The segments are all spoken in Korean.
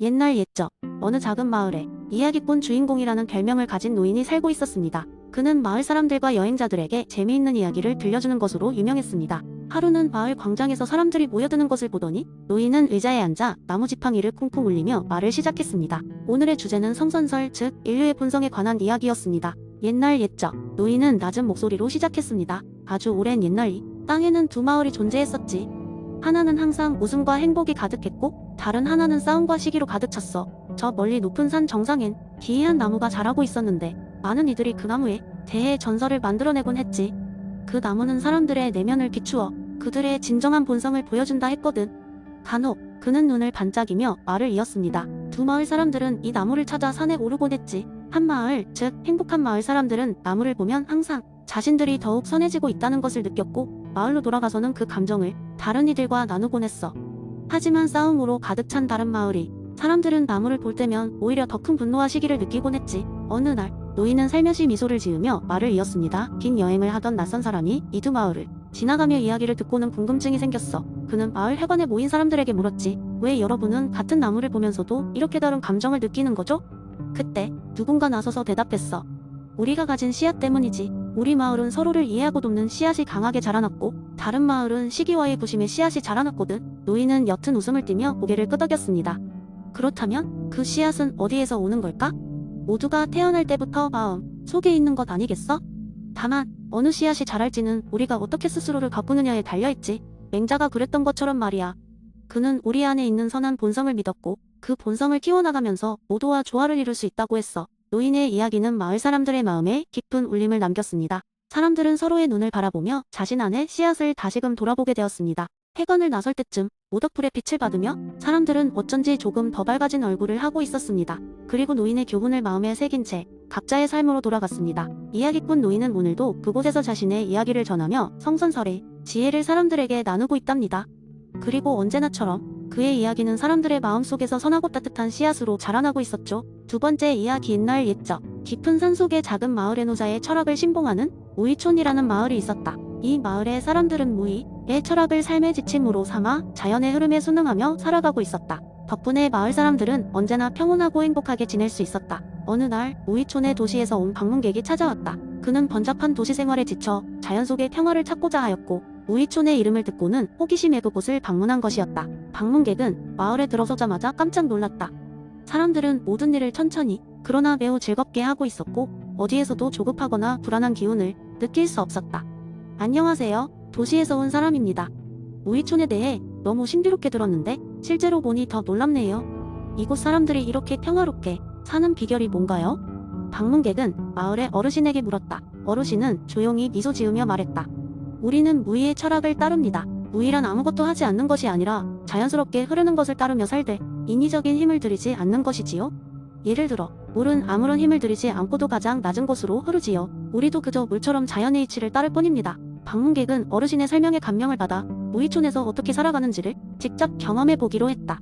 옛날 옛적 어느 작은 마을에 이야기꾼 주인공이라는 별명을 가진 노인이 살고 있었습니다. 그는 마을 사람들과 여행자들에게 재미있는 이야기를 들려주는 것으로 유명했습니다. 하루는 마을 광장에서 사람들이 모여드는 것을 보더니 노인은 의자에 앉아 나무 지팡이를 쿵쿵 울리며 말을 시작했습니다. 오늘의 주제는 성선설 즉 인류의 본성에 관한 이야기였습니다. 옛날 옛적 노인은 낮은 목소리로 시작했습니다. 아주 오랜 옛날 이 땅에는 두 마을이 존재했었지. 하나는 항상 웃음과 행복이 가득했고 다른 하나는 싸움과 시기로 가득 찼어. 저 멀리 높은 산 정상엔 기이한 나무가 자라고 있었는데 많은 이들이 그 나무에 대해 전설을 만들어내곤 했지. 그 나무는 사람들의 내면을 비추어 그들의 진정한 본성을 보여준다 했거든. 간혹 그는 눈을 반짝이며 말을 이었습니다. 두 마을 사람들은 이 나무를 찾아 산에 오르곤 했지. 한 마을, 즉 행복한 마을 사람들은 나무를 보면 항상 자신들이 더욱 선해지고 있다는 것을 느꼈고 마을로 돌아가서는 그 감정을 다른 이들과 나누곤 했어. 하지만 싸움으로 가득 찬 다른 마을이 사람들은 나무를 볼 때면 오히려 더 큰 분노와 시기를 느끼곤 했지. 어느 날 노인은 살며시 미소를 지으며 말을 이었습니다. 긴 여행을 하던 낯선 사람이 이두 마을을 지나가며 이야기를 듣고는 궁금증이 생겼어. 그는 마을 회관에 모인 사람들에게 물었지. 왜 여러분은 같은 나무를 보면서도 이렇게 다른 감정을 느끼는 거죠? 그때 누군가 나서서 대답했어. 우리가 가진 씨앗 때문이지. 우리 마을은 서로를 이해하고 돕는 씨앗이 강하게 자라났고 다른 마을은 시기와의 부심의 씨앗이 자라났거든. 노인은 옅은 웃음을 띠며 고개를 끄덕였습니다. 그렇다면 그 씨앗은 어디에서 오는 걸까? 모두가 태어날 때부터 마음 속에 있는 것 아니겠어? 다만 어느 씨앗이 자랄지는 우리가 어떻게 스스로를 가꾸느냐에 달려있지. 맹자가 그랬던 것처럼 말이야. 그는 우리 안에 있는 선한 본성을 믿었고 그 본성을 키워나가면서 모두와 조화를 이룰 수 있다고 했어. 노인의 이야기는 마을 사람들의 마음에 깊은 울림을 남겼습니다. 사람들은 서로의 눈을 바라보며 자신 안의 씨앗을 다시금 돌아보게 되었습니다. 해관을 나설 때쯤 모덕불의 빛을 받으며 사람들은 어쩐지 조금 더 밝아진 얼굴을 하고 있었습니다. 그리고 노인의 교훈을 마음에 새긴 채 각자의 삶으로 돌아갔습니다. 이야기꾼 노인은 오늘도 그곳에서 자신의 이야기를 전하며 성선설의 지혜를 사람들에게 나누고 있답니다. 그리고 언제나처럼 그의 이야기는 사람들의 마음속에서 선하고 따뜻한 씨앗으로 자라나고 있었죠. 두 번째 이야기 옛날 옛적 깊은 산속의 작은 마을의 노자의 철학을 신봉하는 무이촌이라는 마을이 있었다. 이 마을의 사람들은 무이의 철학을 삶의 지침으로 삼아 자연의 흐름에 순응하며 살아가고 있었다. 덕분에 마을 사람들은 언제나 평온하고 행복하게 지낼 수 있었다. 어느 날 무이촌의 도시에서 온 방문객이 찾아왔다. 그는 번잡한 도시 생활에 지쳐 자연 속의 평화를 찾고자 하였고 무이촌의 이름을 듣고는 호기심에 그곳을 방문한 것이었다. 방문객은 마을에 들어서자마자 깜짝 놀랐다. 사람들은 모든 일을 천천히 그러나 매우 즐겁게 하고 있었고 어디에서도 조급하거나 불안한 기운을 느낄 수 없었다. 안녕하세요. 도시에서 온 사람입니다. 무이촌에 대해 너무 신비롭게 들었는데 실제로 보니 더 놀랍네요. 이곳 사람들이 이렇게 평화롭게 사는 비결이 뭔가요? 방문객은 마을의 어르신에게 물었다. 어르신은 조용히 미소 지으며 말했다. 우리는 무의의 철학을 따릅니다. 무의란 아무것도 하지 않는 것이 아니라 자연스럽게 흐르는 것을 따르며 살되 인위적인 힘을 들이지 않는 것이지요. 예를 들어 물은 아무런 힘을 들이지 않고도 가장 낮은 곳으로 흐르지요. 우리도 그저 물처럼 자연의 이치를 따를 뿐입니다. 방문객은 어르신의 설명에 감명을 받아 무이촌에서 어떻게 살아가는지를 직접 경험해 보기로 했다.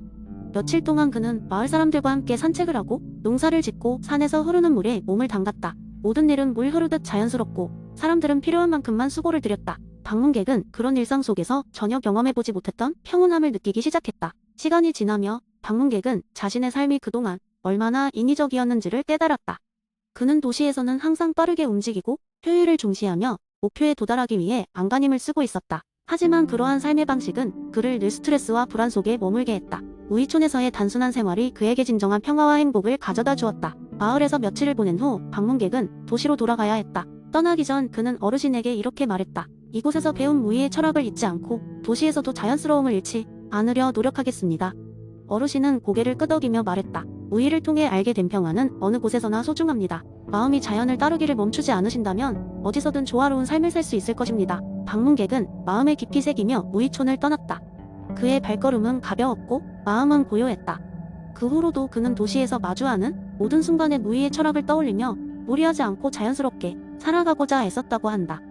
며칠 동안 그는 마을 사람들과 함께 산책을 하고 농사를 짓고 산에서 흐르는 물에 몸을 담갔다. 모든 일은 물 흐르듯 자연스럽고 사람들은 필요한 만큼만 수고를 들였다. 방문객은 그런 일상 속에서 전혀 경험해보지 못했던 평온함을 느끼기 시작했다. 시간이 지나며 방문객은 자신의 삶이 그동안 얼마나 인위적이었는지를 깨달았다. 그는 도시에서는 항상 빠르게 움직이고 효율을 중시하며 목표에 도달하기 위해 안간힘을 쓰고 있었다. 하지만 그러한 삶의 방식은 그를 늘 스트레스와 불안 속에 머물게 했다. 우이촌에서의 단순한 생활이 그에게 진정한 평화와 행복을 가져다 주었다. 마을에서 며칠을 보낸 후 방문객은 도시로 돌아가야 했다. 떠나기 전 그는 어르신에게 이렇게 말했다. 이곳에서 배운 무의의 철학을 잊지 않고 도시에서도 자연스러움을 잃지 않으려 노력하겠습니다. 어르신은 고개를 끄덕이며 말했다. 무의를 통해 알게 된 평화는 어느 곳에서나 소중합니다. 마음이 자연을 따르기를 멈추지 않으신다면 어디서든 조화로운 삶을 살 수 있을 것입니다. 방문객은 마음에 깊이 새기며 무의촌을 떠났다. 그의 발걸음은 가벼웠고 마음은 고요했다. 그 후로도 그는 도시에서 마주하는 모든 순간의 무의의 철학을 떠올리며 무리하지 않고 자연스럽게 살아가고자 애썼다고 한다.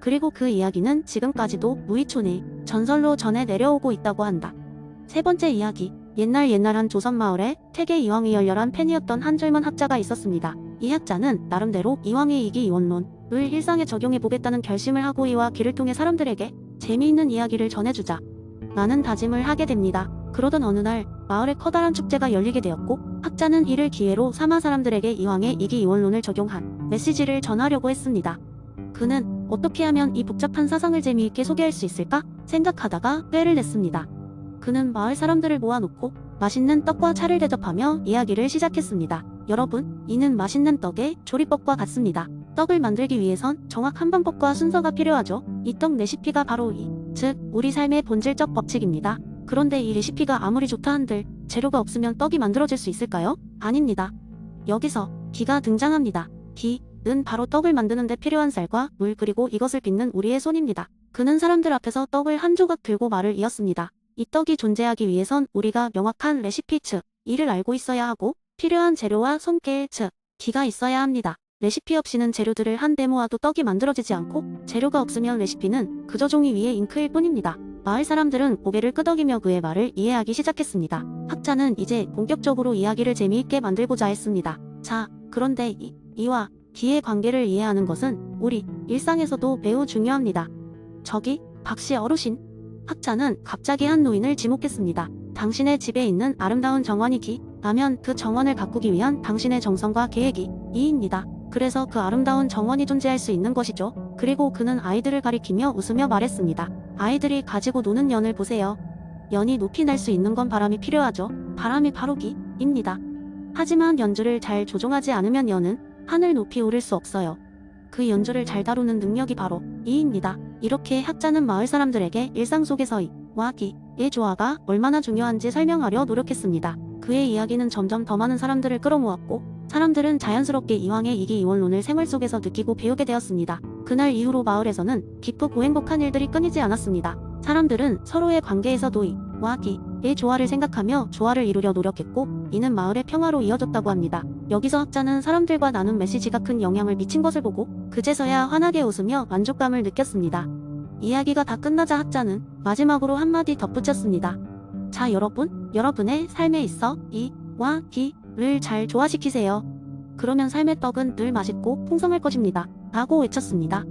그리고 그 이야기는 지금까지도 무의촌의 전설로 전해 내려오고 있다고 한다. 세 번째 이야기. 옛날 옛날 한 조선 마을에 태계 이왕이 열렬한 팬이었던 한 젊은 학자가 있었습니다. 이 학자는 나름대로 이왕의 이기 이원론을 일상에 적용해 보겠다는 결심을 하고 이와 길을 통해 사람들에게 재미있는 이야기를 전해주자. 많은 다짐을 하게 됩니다. 그러던 어느 날 마을에 커다란 축제가 열리게 되었고 학자는 이를 기회로 사마 사람들에게 이왕의 이기 이원론을 적용한 메시지를 전하려고 했습니다. 그는 어떻게 하면 이 복잡한 사상을 재미있게 소개할 수 있을까 생각하다가 꾀를 냈습니다. 그는 마을 사람들을 모아놓고 맛있는 떡과 차를 대접하며 이야기를 시작했습니다. 여러분, 이는 맛있는 떡의 조리법과 같습니다. 떡을 만들기 위해선 정확한 방법과 순서가 필요하죠. 이 떡 레시피가 바로 이, 즉, 우리 삶의 본질적 법칙입니다. 그런데 이 레시피가 아무리 좋다 한들 재료가 없으면 떡이 만들어질 수 있을까요? 아닙니다. 여기서 기가 등장합니다. 기 는 바로 떡을 만드는데 필요한 쌀과 물 그리고 이것을 빚는 우리의 손입니다. 그는 사람들 앞에서 떡을 한 조각 들고 말을 이었습니다. 이 떡이 존재하기 위해선 우리가 명확한 레시피 즉 이를 알고 있어야 하고 필요한 재료와 손길 즉 기가 있어야 합니다. 레시피 없이는 재료들을 한데 모아도 떡이 만들어지지 않고 재료가 없으면 레시피는 그저 종이 위에 잉크일 뿐입니다. 마을 사람들은 고개를 끄덕이며 그의 말을 이해하기 시작했습니다. 학자는 이제 본격적으로 이야기를 재미있게 만들고자 했습니다. 자, 그런데 이, 이와 기의 관계를 이해하는 것은 우리 일상에서도 매우 중요합니다. 저기, 박씨 어르신. 학자는 갑자기 한 노인을 지목했습니다. 당신의 집에 있는 아름다운 정원이 기, 라면 그 정원을 가꾸기 위한 당신의 정성과 계획이 이입니다. 그래서 그 아름다운 정원이 존재할 수 있는 것이죠. 그리고 그는 아이들을 가리키며 웃으며 말했습니다. 아이들이 가지고 노는 연을 보세요. 연이 높이 날 수 있는 건 바람이 필요하죠. 바람이 바로 기입니다. 하지만 연주를 잘 조종하지 않으면 연은 하늘 높이 오를 수 없어요. 그 연주를 잘 다루는 능력이 바로 이입니다. 이렇게 학자는 마을 사람들에게 일상 속에서 이와 기의 조화가 얼마나 중요한지 설명하려 노력했습니다. 그의 이야기는 점점 더 많은 사람들을 끌어모았고 사람들은 자연스럽게 이왕의 이기이원론을 생활 속에서 느끼고 배우게 되었습니다. 그날 이후로 마을에서는 기쁘고 행복한 일들이 끊이지 않았습니다. 사람들은 서로의 관계에서 도 이 와 기의 조화를 생각하며 조화를 이루려 노력했고 이는 마을의 평화로 이어졌다고 합니다. 여기서 학자는 사람들과 나눈 메시지가 큰 영향을 미친 것을 보고 그제서야 환하게 웃으며 만족감을 느꼈습니다. 이야기가 다 끝나자 학자는 마지막으로 한마디 덧붙였습니다. 자 여러분, 여러분의 삶에 있어 이 와 기를 잘 조화시키세요. 그러면 삶의 떡은 늘 맛있고 풍성할 것입니다. 라고 외쳤습니다.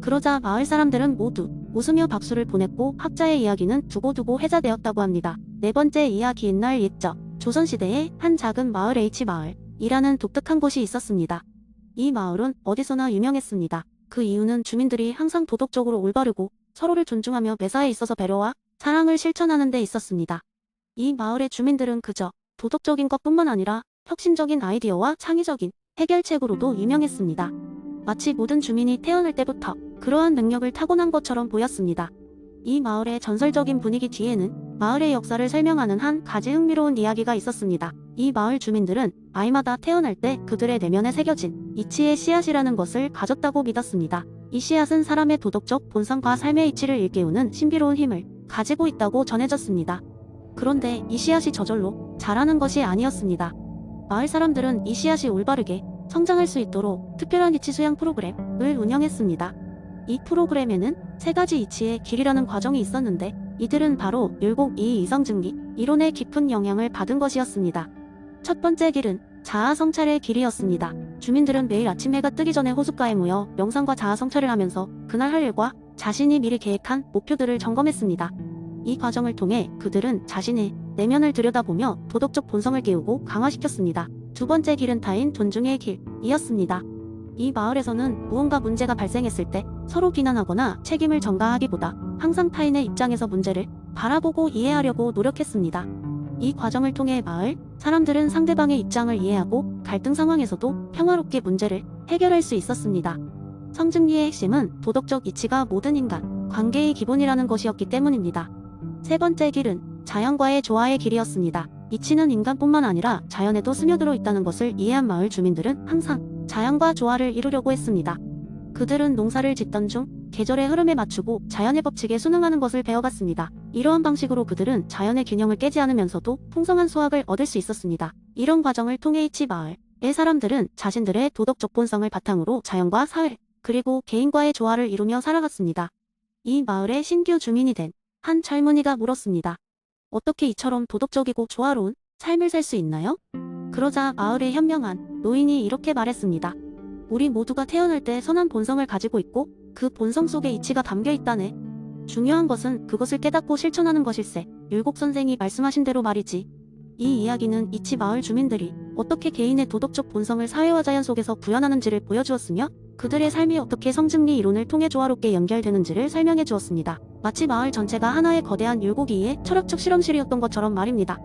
그러자 마을 사람들은 모두 웃으며 박수를 보냈고 학자의 이야기는 두고두고 회자되었다고 합니다. 네 번째 이야기 옛날 옛적 조선시대에 한 작은 마을 H마을이라는 독특한 곳이 있었습니다. 이 마을은 어디서나 유명했습니다. 그 이유는 주민들이 항상 도덕적으로 올바르고 서로를 존중하며 매사에 있어서 배려와 사랑을 실천하는 데 있었습니다. 이 마을의 주민들은 그저 도덕적인 것뿐만 아니라 혁신적인 아이디어와 창의적인 해결책으로도 유명했습니다. 마치 모든 주민이 태어날 때부터 그러한 능력을 타고난 것처럼 보였습니다. 이 마을의 전설적인 분위기 뒤에는 마을의 역사를 설명하는 한 가지 흥미로운 이야기가 있었습니다. 이 마을 주민들은 아이마다 태어날 때 그들의 내면에 새겨진 이치의 씨앗이라는 것을 가졌다고 믿었습니다. 이 씨앗은 사람의 도덕적 본성과 삶의 이치를 일깨우는 신비로운 힘을 가지고 있다고 전해졌습니다. 그런데 이 씨앗이 저절로 자라는 것이 아니었습니다. 마을 사람들은 이 씨앗이 올바르게 성장할 수 있도록 특별한 이치 수양 프로그램을 운영했습니다. 이 프로그램에는 세 가지 이치의 길이라는 과정이 있었는데 이들은 바로 율곡 이 이성증기 이론의 깊은 영향을 받은 것이었습니다. 첫 번째 길은 자아 성찰의 길이었습니다. 주민들은 매일 아침 해가 뜨기 전에 호숫가에 모여 명상과 자아 성찰을 하면서 그날 할 일과 자신이 미리 계획한 목표들을 점검했습니다. 이 과정을 통해 그들은 자신의 내면을 들여다보며 도덕적 본성을 깨우고 강화시켰습니다. 두 번째 길은 타인 존중의 길이었습니다. 이 마을에서는 무언가 문제가 발생했을 때 서로 비난하거나 책임을 전가하기보다 항상 타인의 입장에서 문제를 바라보고 이해하려고 노력했습니다. 이 과정을 통해 마을 사람들은 상대방의 입장을 이해하고 갈등 상황에서도 평화롭게 문제를 해결할 수 있었습니다. 성증리의 핵심은 도덕적 이치가 모든 인간 관계의 기본이라는 것이었기 때문입니다. 세 번째 길은 자연과의 조화의 길이었습니다. 이치는 인간뿐만 아니라 자연에도 스며들어 있다는 것을 이해한 마을 주민들은 항상 자연과 조화를 이루려고 했습니다. 그들은 농사를 짓던 중 계절의 흐름에 맞추고 자연의 법칙에 순응하는 것을 배워갔습니다. 이러한 방식으로 그들은 자연의 균형을 깨지 않으면서도 풍성한 수확을 얻을 수 있었습니다. 이런 과정을 통해 이치 마을의 사람들은 자신들의 도덕적 본성을 바탕으로 자연과 사회, 그리고 개인과의 조화를 이루며 살아갔습니다. 이 마을의 신규 주민이 된 한 젊은이가 물었습니다. 어떻게 이처럼 도덕적이고 조화로운 삶을 살 수 있나요? 그러자 마을의 현명한 노인이 이렇게 말했습니다. 우리 모두가 태어날 때 선한 본성을 가지고 있고 그 본성 속에 이치가 담겨 있다네. 중요한 것은 그것을 깨닫고 실천하는 것일세. 율곡 선생이 말씀하신 대로 말이지. 이 이야기는 이치 마을 주민들이 어떻게 개인의 도덕적 본성을 사회와 자연 속에서 구현하는지를 보여주었으며 그들의 삶이 어떻게 성증리 이론을 통해 조화롭게 연결되는지를 설명해 주었습니다. 마치 마을 전체가 하나의 거대한 율곡이의 철학적 실험실이었던 것처럼 말입니다.